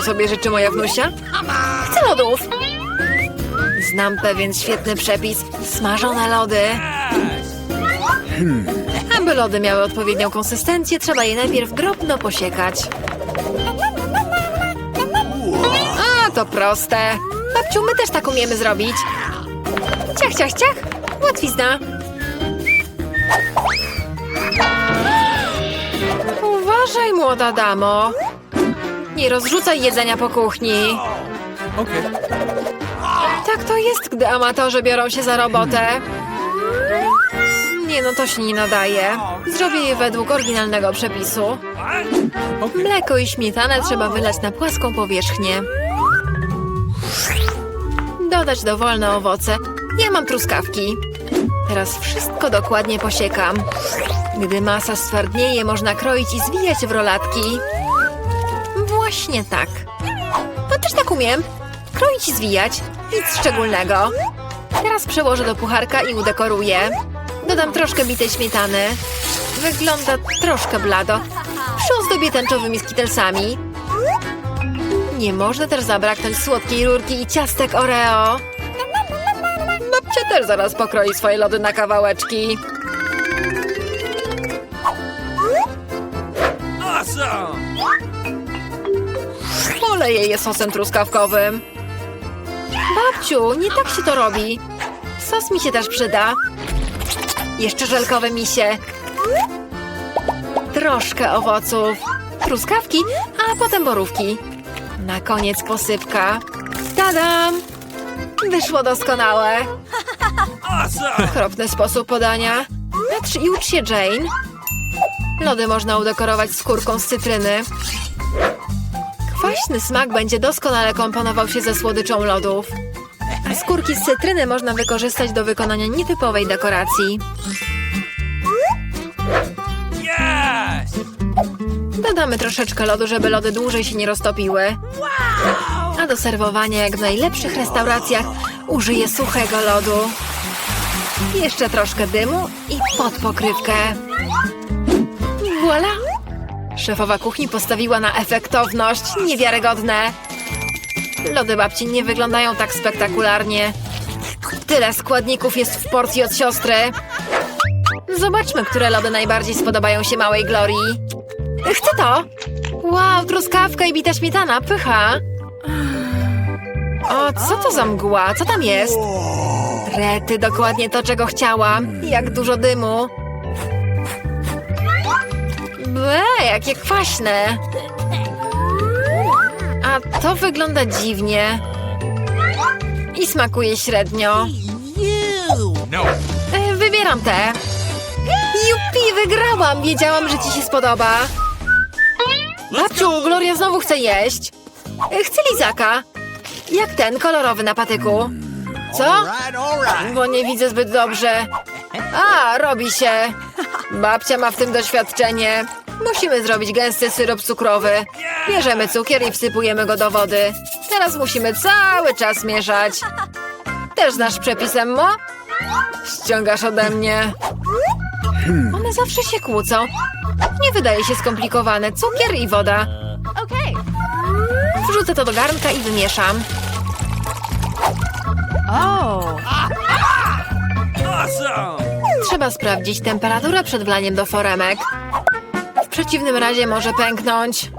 Czego sobie życzy moja wnusia? Chcę lodów. Znam pewien świetny przepis. Smażone lody. Aby lody miały odpowiednią konsystencję, trzeba je najpierw drobno posiekać. A, to proste. Babciu, my też tak umiemy zrobić. Ciach, ciach, ciach. Łatwizna. Uważaj, młoda damo. Nie rozrzucaj jedzenia po kuchni. Tak to jest, gdy amatorzy biorą się za robotę. Nie no, to się nie nadaje. Zrobię je według oryginalnego przepisu. Mleko i śmietanę trzeba wylać na płaską powierzchnię. Dodać dowolne owoce. Ja mam truskawki. Teraz wszystko dokładnie posiekam. Gdy masa stwardnieje, można kroić i zwijać w rolatki. Właśnie tak. No też tak umiem. Kroić i zwijać. Nic szczególnego. Teraz przełożę do pucharka i udekoruję. Dodam troszkę bitej śmietany. Wygląda troszkę blado. Przyozdobię tęczowymi skitelsami. Nie można też zabraknąć słodkiej rurki i ciastek Oreo. Babcia też zaraz pokroi swoje lody na kawałeczki. Poleję je sosem truskawkowym. Babciu, nie tak się to robi. Sos mi się też przyda. Jeszcze żelkowe misie. Troszkę owoców. Truskawki, a potem borówki. Na koniec posypka. Tadam! Wyszło doskonałe. Okropny sposób podania. Patrz i ucz się, Jane. Lody można udekorować skórką z cytryny. Kwaśny smak będzie doskonale komponował się ze słodyczą lodów. A skórki z cytryny można wykorzystać do wykonania nietypowej dekoracji. Dodamy troszeczkę lodu, żeby lody dłużej się nie roztopiły. A do serwowania, jak w najlepszych restauracjach, użyję suchego lodu. Jeszcze troszkę dymu i pod pokrywkę. Voila! Szefowa kuchni postawiła na efektowność. Niewiarygodne. Lody babci nie wyglądają tak spektakularnie. Tyle składników jest w porcji od siostry. Zobaczmy, które lody najbardziej spodobają się małej Glorii. Chcę to! Wow, truskawka i bita śmietana, pycha! O, co to za mgła? Co tam jest? Rety, dokładnie to, czego chciałam. Jak dużo dymu. Ble, jakie kwaśne. A to wygląda dziwnie. I smakuje średnio. No! E, Wybieram te. Jupi, wygrałam! Wiedziałam, że ci się spodoba. Babciu, Gloria znowu chce jeść. E, Chcę lizaka. Jak ten, kolorowy na patyku. Co? Bo nie widzę zbyt dobrze. A, robi się. Babcia ma w tym doświadczenie. Musimy zrobić gęsty syrop cukrowy. Bierzemy cukier i wsypujemy go do wody. Teraz musimy cały czas mieszać. Też znasz przepis, Emmo? Ściągasz ode mnie. One zawsze się kłócą. Nie wydaje się skomplikowane. Cukier i woda. Wrzucę to do garnka i wymieszam. Awesome! Trzeba sprawdzić temperaturę przed wlaniem do foremek. Przeciwnym razie może pęknąć.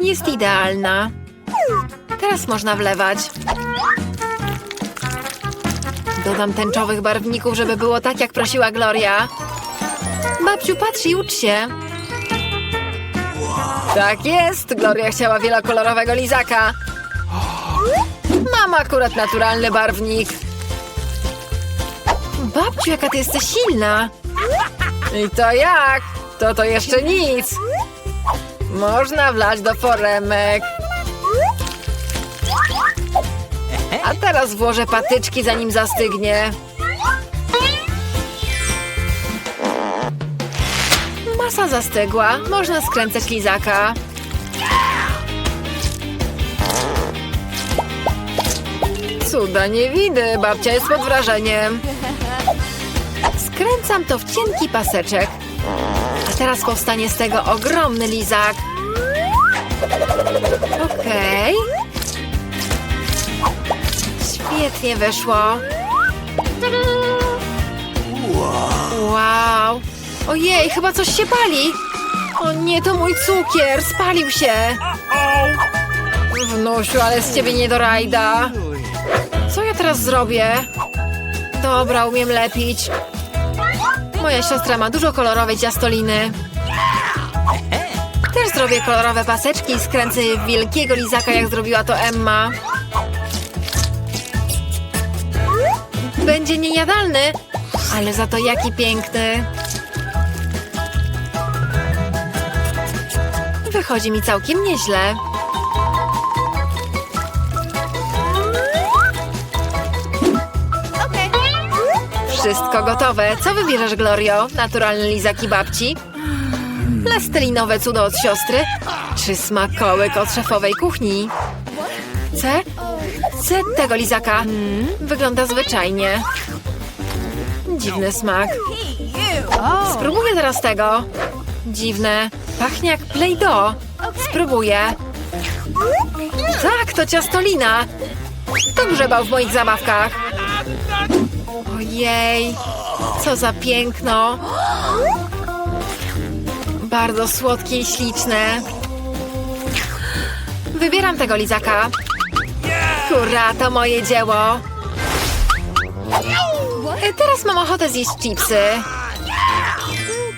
Jest idealna. Teraz można wlewać. Dodam tęczowych barwników, żeby było tak, jak prosiła Gloria. Babciu, patrz i ucz się. Tak jest, Gloria chciała wielokolorowego lizaka. Mam akurat naturalny barwnik. Babciu, jaka ty jesteś silna! I to jak? To to jeszcze nic! Można wlać do foremek. A teraz włożę patyczki, zanim zastygnie. Masa zastygła. Można skręcać lizaka. Cuda nie widzę, babcia jest pod wrażeniem. Skręcam to w cienki paseczek. A teraz powstanie z tego ogromny lizak. Okej. Świetnie wyszło. Wow. Ojej, chyba coś się pali. O nie, to mój cukier. Spalił się. Wnusiu, ale z ciebie nie do rajda. Co ja teraz zrobię? Dobra, umiem lepić. Moja siostra ma dużo kolorowej ciastoliny. Też zrobię kolorowe paseczki i skręcę je w wielkiego lizaka, jak zrobiła to Emma. Będzie niejadalny, ale za to jaki piękny. Wychodzi mi całkiem nieźle. Wszystko gotowe. Co wybierzesz, Glorio? Naturalny lizak i babci? Plastelinowe cudo od siostry? Czy smakołyk od szefowej kuchni? Chcę? Chcę tego lizaka. Wygląda zwyczajnie. Dziwny smak. Spróbuję teraz tego. Dziwne. Pachnie jak Play-Doh. Spróbuję. Tak, to ciastolina. To grzebał w moich zabawkach. Ojej, co za piękno. Bardzo słodkie i śliczne. Wybieram tego lizaka. Hurra, to moje dzieło. E, Teraz mam ochotę zjeść chipsy.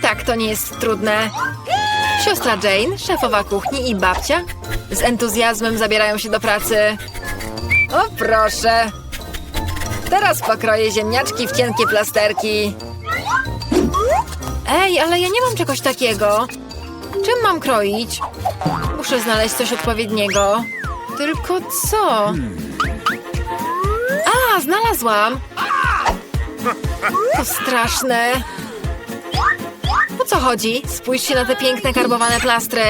Tak, to nie jest trudne. Siostra Jane, szefowa kuchni i babcia z entuzjazmem zabierają się do pracy. O proszę, Teraz pokroję ziemniaczki w cienkie plasterki. Ej, ale ja nie mam czegoś takiego. Czym mam kroić? Muszę znaleźć coś odpowiedniego. Tylko co? A, znalazłam! To straszne. O co chodzi? Spójrzcie na te piękne karbowane plastry.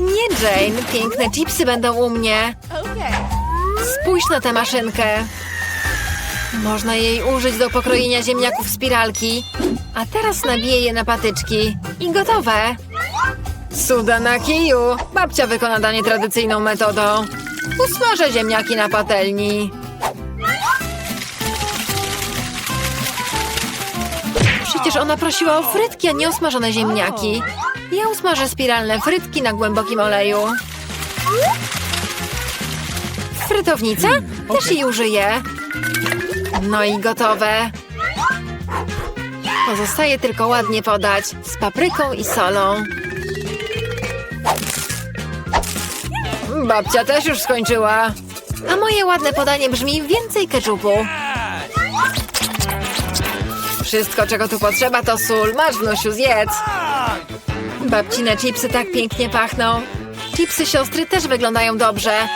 Nie, Jane. Piękne chipsy będą u mnie. Spójrz na tę maszynkę. Można jej użyć do pokrojenia ziemniaków spiralki. A teraz nabiję je na patyczki. I gotowe. Cuda na kiju. Babcia wykona danie tradycyjną metodą. Usmażę ziemniaki na patelni. Przecież ona prosiła o frytki, a nie o smażone ziemniaki. Ja usmażę spiralne frytki na głębokim oleju. Frytownica? Też jej użyję. No i gotowe. Pozostaje tylko ładnie podać z papryką i solą. Babcia też już skończyła. A moje ładne podanie brzmi więcej keczupu. Wszystko, czego tu potrzeba, to sól. Masz, wnusiu, zjedz. Babcine chipsy tak pięknie pachną. Chipsy siostry też wyglądają dobrze.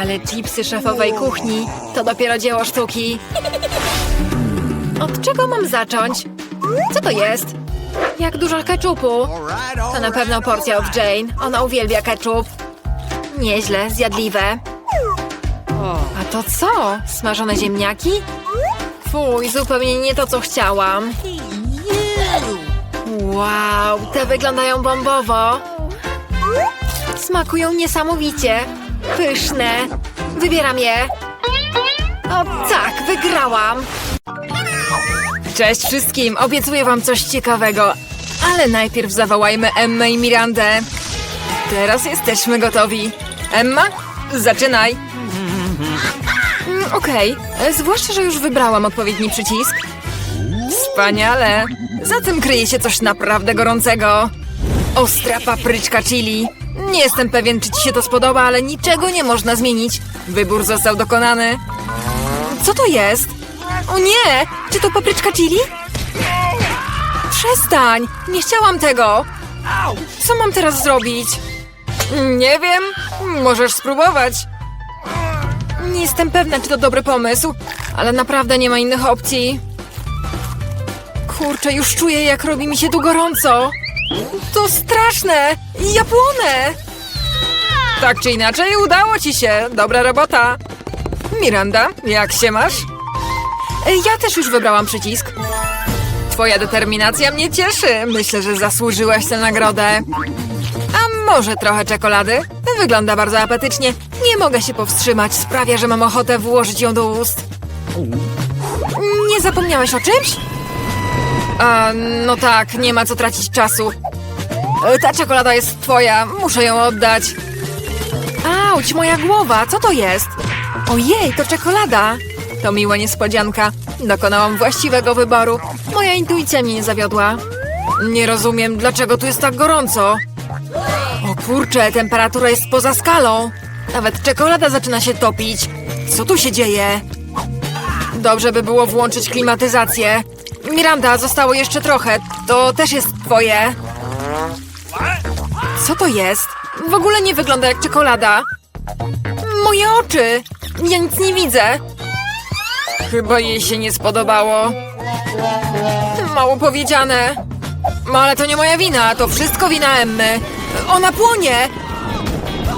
Ale chipsy szefowej kuchni to dopiero dzieło sztuki. Od czego mam zacząć? Co to jest? Jak dużo keczupu. To na pewno porcja od Jane. Ona uwielbia ketchup. Nieźle, zjadliwe. A to co? Smażone ziemniaki? Fuj, zupełnie nie to, co chciałam. Wow, te wyglądają bombowo. Smakują niesamowicie. Pyszne. Wybieram je. O tak, wygrałam. Cześć wszystkim, obiecuję wam coś ciekawego. Ale najpierw zawołajmy Emmę i Mirandę. Teraz jesteśmy gotowi. Emma, zaczynaj. Mm, Okej, zwłaszcza, że już wybrałam odpowiedni przycisk. Wspaniale. Za tym kryje się coś naprawdę gorącego. Ostra papryczka chili. Nie jestem pewien, czy ci się to spodoba, ale niczego nie można zmienić. Wybór został dokonany. Co to jest? O nie! Czy to papryczka chili? Przestań! Nie chciałam tego! Co mam teraz zrobić? Nie wiem. Możesz spróbować. Nie jestem pewna, czy to dobry pomysł, ale naprawdę nie ma innych opcji. Kurczę, już czuję, jak robi mi się tu gorąco. To straszne! Ja płonę! Tak czy inaczej, udało ci się. Dobra robota. Miranda, jak się masz? E, Ja też już wybrałam przycisk. Twoja determinacja mnie cieszy. Myślę, że zasłużyłaś tę nagrodę. A Może trochę czekolady? Wygląda bardzo apetycznie. Nie mogę się powstrzymać. Sprawia, że mam ochotę włożyć ją do ust. Nie zapomniałeś o czymś? A, no tak, nie ma co tracić czasu. E, Ta czekolada jest twoja, muszę ją oddać. Auć, moja głowa, co to jest? Ojej, to czekolada. To miła niespodzianka. Dokonałam właściwego wyboru. Moja intuicja mnie nie zawiodła. Nie rozumiem, dlaczego tu jest tak gorąco. O kurczę, temperatura jest poza skalą. Nawet czekolada zaczyna się topić. Co tu się dzieje? Dobrze by było włączyć klimatyzację. Miranda, zostało jeszcze trochę. To też jest twoje. Co to jest? W ogóle nie wygląda jak czekolada. Moje oczy! Ja nic nie widzę. Chyba jej się nie spodobało. Mało powiedziane. No ale to nie moja wina, to wszystko wina Emmy. Ona płonie!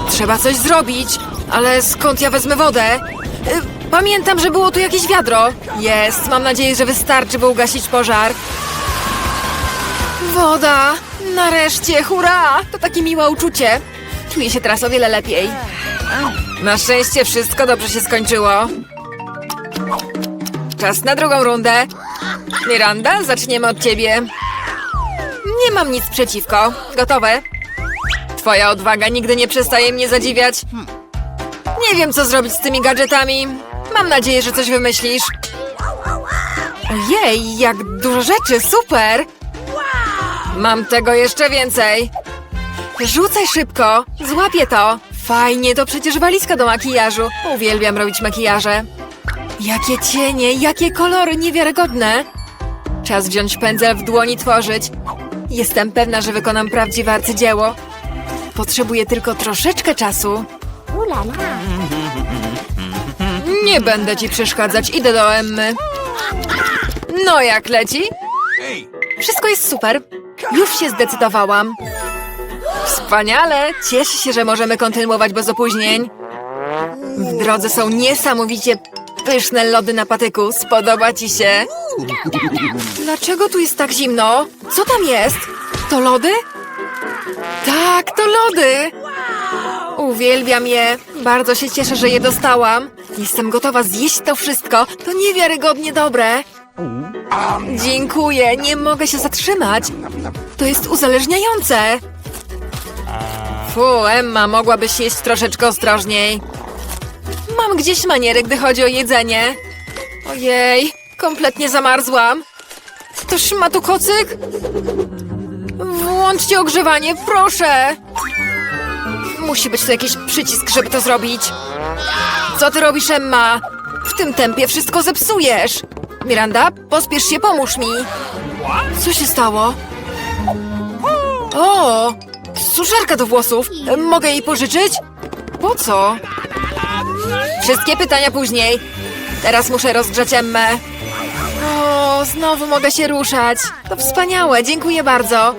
Trzeba coś zrobić, ale skąd ja wezmę wodę? Pamiętam, że było tu jakieś wiadro. Jest, mam nadzieję, że wystarczy, by ugasić pożar. Woda! Nareszcie, hurra! To takie miłe uczucie. Czuję się teraz o wiele lepiej. Na szczęście wszystko dobrze się skończyło. Czas na drugą rundę. Miranda, zaczniemy od ciebie. Nie mam nic przeciwko. Gotowe? Twoja odwaga nigdy nie przestaje mnie zadziwiać. Nie wiem, co zrobić z tymi gadżetami. Mam nadzieję, że coś wymyślisz. Ojej, jak dużo rzeczy, super! Mam tego jeszcze więcej. Rzucaj szybko, złapię to. Fajnie, to przecież walizka do makijażu. Uwielbiam robić makijaże. Jakie cienie, jakie kolory niewiarygodne. Czas wziąć pędzel w dłoni tworzyć. Jestem pewna, że wykonam prawdziwe arcydzieło. Potrzebuję tylko troszeczkę czasu. Nie będę ci przeszkadzać, idę do Emmy. No jak leci? Wszystko jest super. Już się zdecydowałam. Wspaniale! Cieszę się, że możemy kontynuować bez opóźnień. W drodze są niesamowicie pyszne lody na patyku. Spodoba ci się? Dlaczego tu jest tak zimno? Co tam jest? To lody? Tak, to lody! Uwielbiam je. Bardzo się cieszę, że je dostałam. Jestem gotowa zjeść to wszystko. To niewiarygodnie dobre. Dziękuję, nie mogę się zatrzymać. To jest uzależniające. Fu, Emma, mogłabyś jeść troszeczkę ostrożniej. Mam gdzieś maniery, gdy chodzi o jedzenie. Ojej, kompletnie zamarzłam. Ktoś ma tu kocyk? Włączcie ogrzewanie, proszę! Musi być tu jakiś przycisk, żeby to zrobić. Co ty robisz, Emma? W tym tempie wszystko zepsujesz. Miranda, pospiesz się, pomóż mi. Co się stało? O, suszarka do włosów. Mogę jej pożyczyć? Po co? Wszystkie pytania później. Teraz muszę rozgrzać Emmę. O, znowu mogę się ruszać. To wspaniałe, dziękuję bardzo.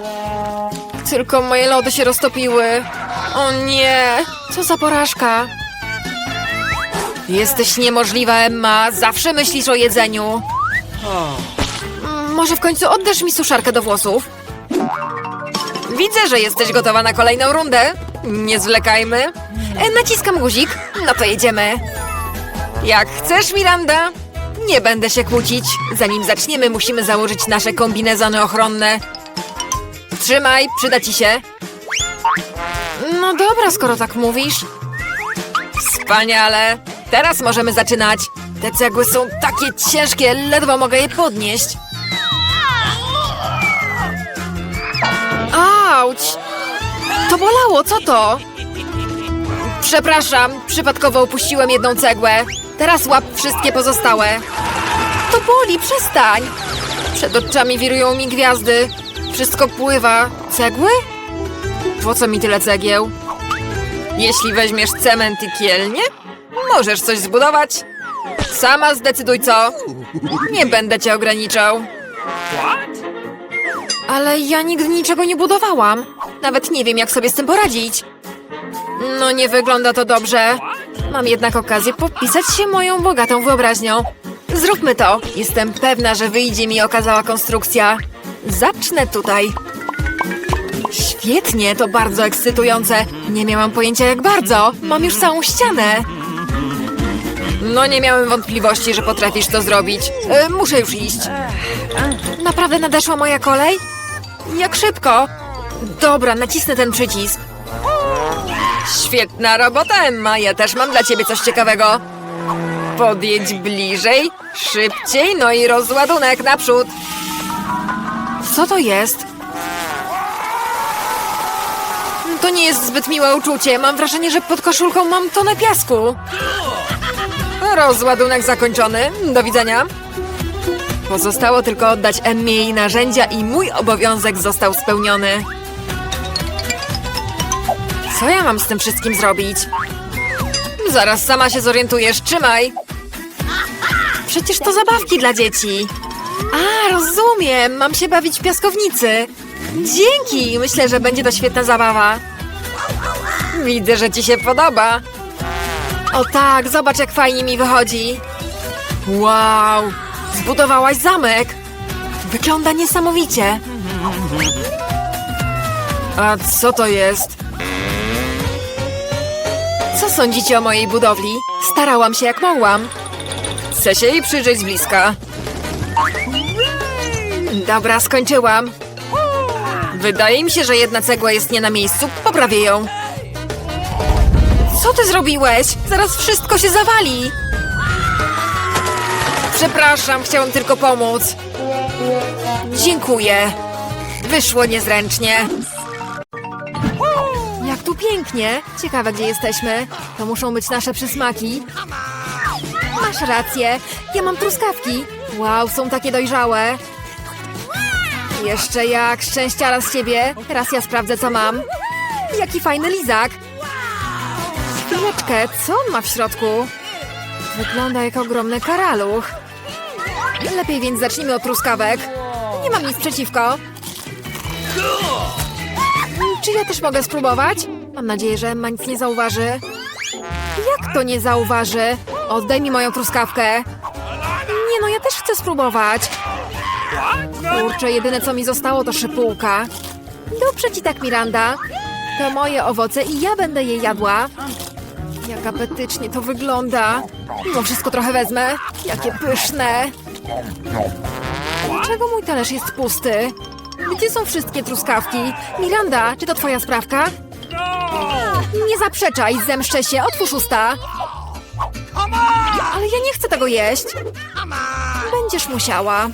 Tylko moje lody się roztopiły. O nie, co za porażka. Jesteś niemożliwa, Emma. Zawsze myślisz o jedzeniu. Może w końcu oddasz mi suszarkę do włosów? Widzę, że jesteś gotowa na kolejną rundę. Nie zwlekajmy. E, naciskam guzik. No to jedziemy. Jak chcesz, Miranda. Nie będę się kłócić. Zanim zaczniemy, musimy założyć nasze kombinezony ochronne. Trzymaj, przyda ci się. No dobra, skoro tak mówisz. Wspaniale. Teraz możemy zaczynać. Te cegły są takie ciężkie, ledwo mogę je podnieść. Auć! To bolało, co to? Przepraszam, przypadkowo opuściłem jedną cegłę. Teraz łap wszystkie pozostałe. To boli, przestań! Przed oczami wirują mi gwiazdy. Wszystko pływa. Cegły? Po co mi tyle cegieł? Jeśli weźmiesz cement i kielnie, możesz coś zbudować. Sama zdecyduj co. Nie będę cię ograniczał. Ale ja nigdy niczego nie budowałam. Nawet nie wiem, jak sobie z tym poradzić. No, nie wygląda to dobrze. Mam jednak okazję popisać się moją bogatą wyobraźnią. Zróbmy to. Jestem pewna, że wyjdzie mi okazała konstrukcja. Zacznę tutaj. Świetnie, to bardzo ekscytujące. Nie miałam pojęcia jak bardzo. Mam już całą ścianę. No nie miałem wątpliwości, że potrafisz to zrobić. E, muszę już iść. Naprawdę nadeszła moja kolej? Jak szybko? Dobra, nacisnę ten przycisk. Świetna robota, Emma. Ja też mam dla ciebie coś ciekawego. Podjedź bliżej, szybciej, no i rozładunek naprzód. Co to jest? To nie jest zbyt miłe uczucie. Mam wrażenie, że pod koszulką mam tonę piasku. Rozładunek zakończony. Do widzenia. Pozostało tylko oddać Emmie jej narzędzia i mój obowiązek został spełniony. Co ja mam z tym wszystkim zrobić? Zaraz sama się zorientujesz. Trzymaj. Przecież to zabawki dla dzieci. A, rozumiem. Mam się bawić w piaskownicy. Dzięki. Myślę, że będzie to świetna zabawa. Widzę, że ci się podoba. O tak, zobacz jak fajnie mi wychodzi. Wow, zbudowałaś zamek. Wygląda niesamowicie. A co to jest? Co sądzicie o mojej budowli? Starałam się jak mogłam. Chcę się jej przyjrzeć z bliska. Dobra, skończyłam. Wydaje mi się, że jedna cegła jest nie na miejscu. Poprawię ją. Co ty zrobiłeś? Zaraz wszystko się zawali. Przepraszam, chciałam tylko pomóc. Dziękuję. Wyszło niezręcznie. Jak tu pięknie. Ciekawe, gdzie jesteśmy. To muszą być nasze przysmaki. Masz rację. Ja mam truskawki. Wow, są takie dojrzałe. Jeszcze jak szczęściara z ciebie. Teraz ja sprawdzę, co mam. Jaki fajny lizak. Chwileczkę, co on ma w środku? Wygląda jak ogromny karaluch. Lepiej więc zacznijmy od truskawek. Nie mam nic przeciwko. Czy ja też mogę spróbować? Mam nadzieję, że Emma nic nie zauważy. Jak to nie zauważy? Oddaj mi moją truskawkę. Nie no, ja też chcę spróbować. Kurczę, jedyne co mi zostało to szypułka. Dobrze ci tak, Miranda. To moje owoce i ja będę je jadła. Jak apetycznie to wygląda. Mimo wszystko trochę wezmę. Jakie pyszne. Dlaczego mój talerz jest pusty? Gdzie są wszystkie truskawki? Miranda, czy to twoja sprawka? Nie zaprzeczaj, zemszczę się, otwórz usta. Ale ja nie chcę tego jeść. Będziesz musiała.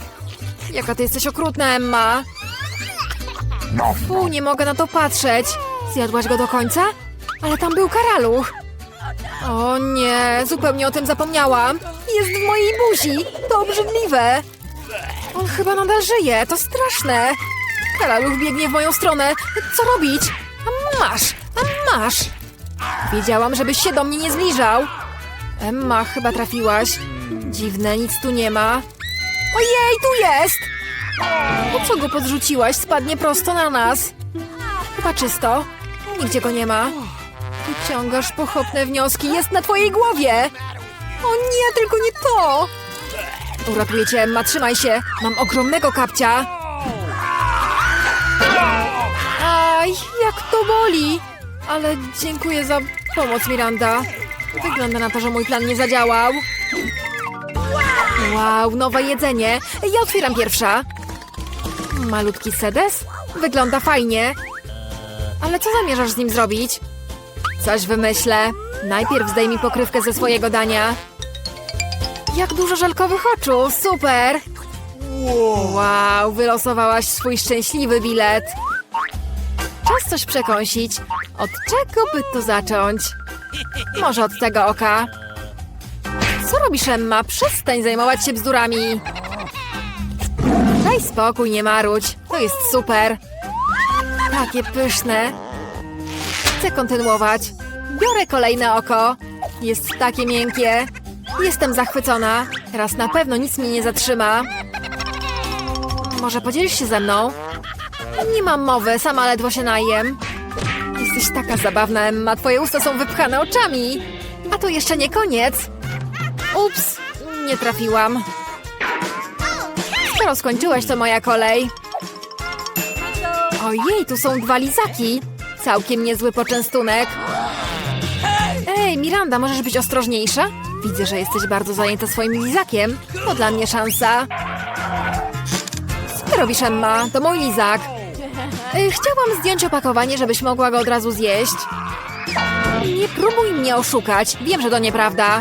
Jaka ty jesteś okrutna, Emma. Fu, nie mogę na to patrzeć. Zjadłaś go do końca? Ale tam był karaluch. O nie, zupełnie o tym zapomniałam. Jest w mojej buzi. To obrzydliwe. On chyba nadal żyje, to straszne. Karaluch biegnie w moją stronę. Co robić? A masz, a masz. Wiedziałam, żebyś się do mnie nie zbliżał. Emma, chyba trafiłaś. Dziwne, nic tu nie ma. Ojej, tu jest! Po co go podrzuciłaś? Spadnie prosto na nas. Chyba czysto. Nigdzie go nie ma. Wyciągasz pochopne wnioski. Jest na twojej głowie! O nie, tylko nie to! Uratuję cię, Emma, trzymaj się. Mam ogromnego kapcia. Aj, jak to boli! Ale dziękuję za pomoc, Miranda. Wygląda na to, że mój plan nie zadziałał. Wow, nowe jedzenie. Ja otwieram pierwsza. Malutki sedes? Wygląda fajnie. Ale co zamierzasz z nim zrobić? Coś wymyślę. Najpierw zdejmij pokrywkę ze swojego dania. Jak dużo żelkowych oczu, super! Wow, wylosowałaś swój szczęśliwy bilet. Czas coś przekąsić. Od czego by tu zacząć? Może od tego oka. Co robisz, Emma? Przestań zajmować się bzdurami. Daj spokój, nie marudź. To jest super. Takie pyszne. Chcę kontynuować. Biorę kolejne oko. Jest takie miękkie. Jestem zachwycona. Teraz na pewno nic mnie nie zatrzyma. Może podzielisz się ze mną? Nie mam mowy, sama ledwo się najem. Jesteś taka zabawna, Emma. Twoje usta są wypchane oczami. A to jeszcze nie koniec. Ups, nie trafiłam. Skoro skończyłeś, to moja kolej. Ojej, tu są dwa lizaki. Całkiem niezły poczęstunek. Ej, Miranda, możesz być ostrożniejsza? Widzę, że jesteś bardzo zajęta swoim lizakiem. To dla mnie szansa. Co robisz, Emma? To mój lizak. Chciałam zdjąć opakowanie, żebyś mogła go od razu zjeść. Nie próbuj mnie oszukać. Wiem, że to nieprawda.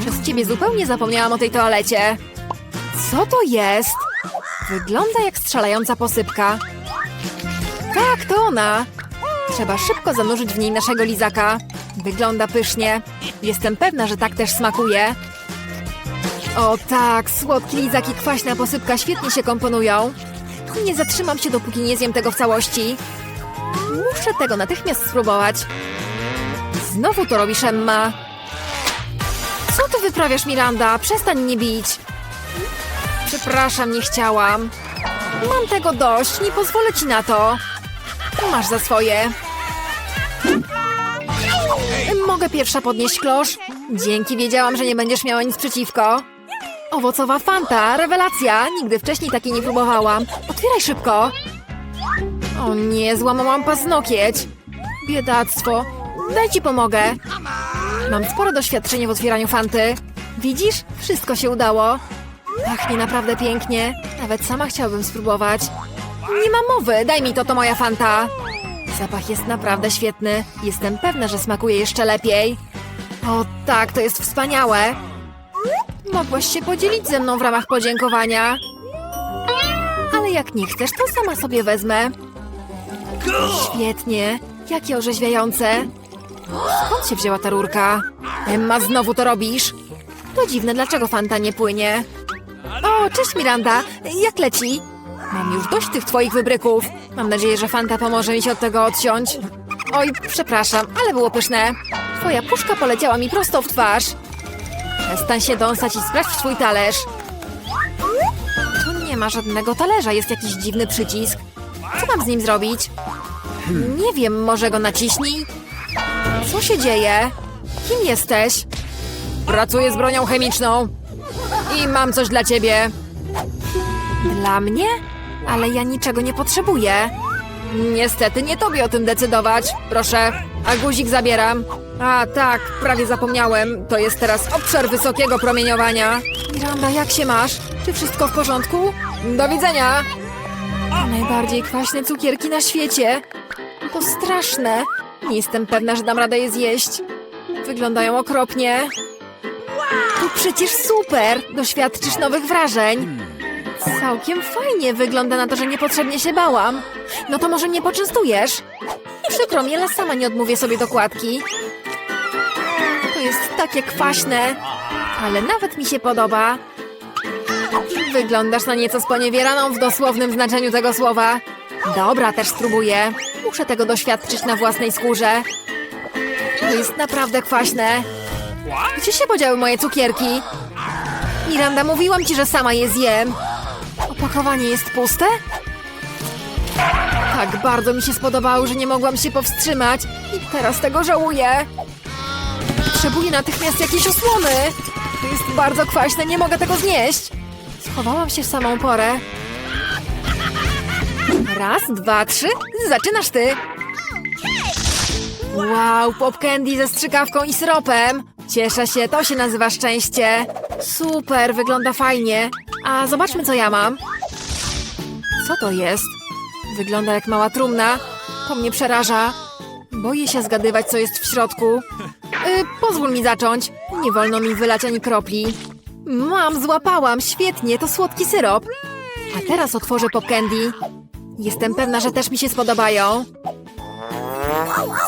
Przez ciebie zupełnie zapomniałam o tej toalecie. Co to jest? Wygląda jak strzelająca posypka. Tak, to ona. Trzeba szybko zanurzyć w niej naszego lizaka. Wygląda pysznie. Jestem pewna, że tak też smakuje. O tak, słodki lizak i kwaśna posypka świetnie się komponują. Nie zatrzymam się, dopóki nie zjem tego w całości. Muszę tego natychmiast spróbować. Znowu to robisz, Emma. Co tu wyprawiasz, Miranda? Przestań mnie bić. Przepraszam, nie chciałam. Mam tego dość, nie pozwolę ci na to. Masz za swoje. Mogę pierwsza podnieść klosz? Dzięki, wiedziałam, że nie będziesz miała nic przeciwko. Owocowa fanta, rewelacja! Nigdy wcześniej takiej nie próbowałam. Otwieraj szybko. O nie, złamałam paznokieć. Biedactwo. Daj ci pomogę. Mam spore doświadczenie w otwieraniu fanty. Widzisz? Wszystko się udało. Pachnie naprawdę pięknie. Nawet sama chciałabym spróbować. Nie ma mowy, daj mi to, to moja fanta. Zapach jest naprawdę świetny. Jestem pewna, że smakuje jeszcze lepiej. O tak, to jest wspaniałe. Mogłaś się podzielić ze mną w ramach podziękowania. Ale jak nie chcesz, to sama sobie wezmę. Świetnie. Jakie orzeźwiające. Skąd się wzięła ta rurka? Emma, znowu to robisz? To dziwne, dlaczego Fanta nie płynie? O, cześć Miranda. Jak leci? Mam już dość tych twoich wybryków. Mam nadzieję, że Fanta pomoże mi się od tego odciąć. Oj, przepraszam, ale było pyszne. Twoja puszka poleciała mi prosto w twarz. Przestań się dąsać i sprawdź swój talerz. Tu nie ma żadnego talerza, jest jakiś dziwny przycisk. Co mam z nim zrobić? Nie wiem, może go naciśnij? Co się dzieje? Kim jesteś? Pracuję z bronią chemiczną. I mam coś dla ciebie. Dla mnie? Ale ja niczego nie potrzebuję. Niestety nie tobie o tym decydować. Proszę, a guzik zabieram. A tak, prawie zapomniałem. To jest teraz obszar wysokiego promieniowania. Miranda, jak się masz? Czy wszystko w porządku? Do widzenia! Najbardziej kwaśne cukierki na świecie. To straszne. Nie jestem pewna, że dam radę je zjeść. Wyglądają okropnie. To przecież super! Doświadczysz nowych wrażeń. Całkiem fajnie. Wygląda na to, że niepotrzebnie się bałam. No to może mnie poczęstujesz? Przykro mi, ale sama nie odmówię sobie dokładki. To jest takie kwaśne, ale nawet mi się podoba. Wyglądasz na nieco sponiewieraną w dosłownym znaczeniu tego słowa. Dobra, też spróbuję. Muszę tego doświadczyć na własnej skórze. To jest naprawdę kwaśne. Gdzie się podziały moje cukierki? Miranda, mówiłam ci, że sama je zjem. Opakowanie jest puste? Tak bardzo mi się spodobało, że nie mogłam się powstrzymać. I teraz tego żałuję. Potrzebuję natychmiast jakiejś osłony. To jest bardzo kwaśne, nie mogę tego znieść. Schowałam się w samą porę. Raz, dwa, trzy. Zaczynasz ty. Wow, pop candy ze strzykawką i syropem. Cieszę się, to się nazywa szczęście. Super, wygląda fajnie. A zobaczmy, co ja mam. Co to jest? Wygląda jak mała trumna. To mnie przeraża. Boję się zgadywać, co jest w środku. Y, pozwól mi zacząć. Nie wolno mi wylać ani kropli. Mam, złapałam. Świetnie, to słodki syrop. A teraz otworzę pop candy. Jestem pewna, że też mi się spodobają.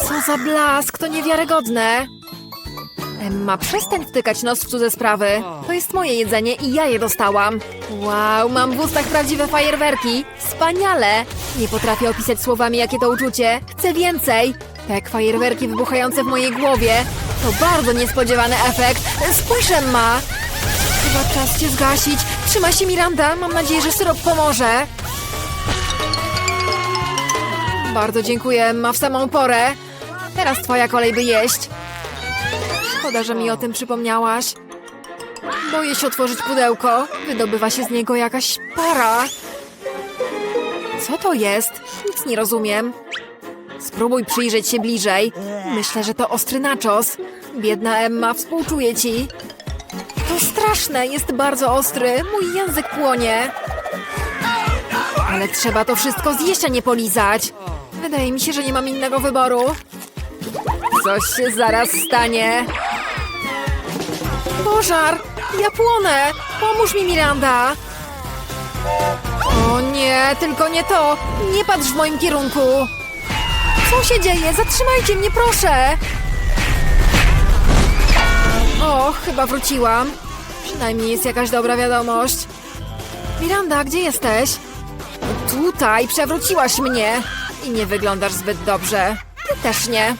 Co za blask, to niewiarygodne. Emma, przestań wtykać nos w cudze sprawy. To jest moje jedzenie i ja je dostałam. Wow, mam w ustach prawdziwe fajerwerki. Wspaniale! Nie potrafię opisać słowami, jakie to uczucie. Chcę więcej. Tak, fajerwerki wybuchające w mojej głowie. To bardzo niespodziewany efekt. Spójrz, Emma. Chyba czas cię zgasić. Trzymaj się, Miranda. Mam nadzieję, że syrop pomoże. Bardzo dziękuję, Emma, w samą porę. Teraz twoja kolej, by jeść. Szkoda, że mi o tym przypomniałaś. Boję się otworzyć pudełko. Wydobywa się z niego jakaś para. Co to jest? Nic nie rozumiem. Spróbuj przyjrzeć się bliżej. Myślę, że to ostry nachos. Biedna Emma, współczuję ci. To straszne, jest bardzo ostry. Mój język płonie. Ale trzeba to wszystko zjeść, a nie polizać. Wydaje mi się, że nie mam innego wyboru. Coś się zaraz stanie. Pożar! Ja płonę! Pomóż mi, Miranda! O nie, tylko nie to! Nie patrz w moim kierunku! Co się dzieje? Zatrzymajcie mnie, proszę! O, chyba wróciłam. Przynajmniej jest jakaś dobra wiadomość. Miranda, gdzie jesteś? Tutaj, przewróciłaś mnie. I nie wyglądasz zbyt dobrze. Ty też nie.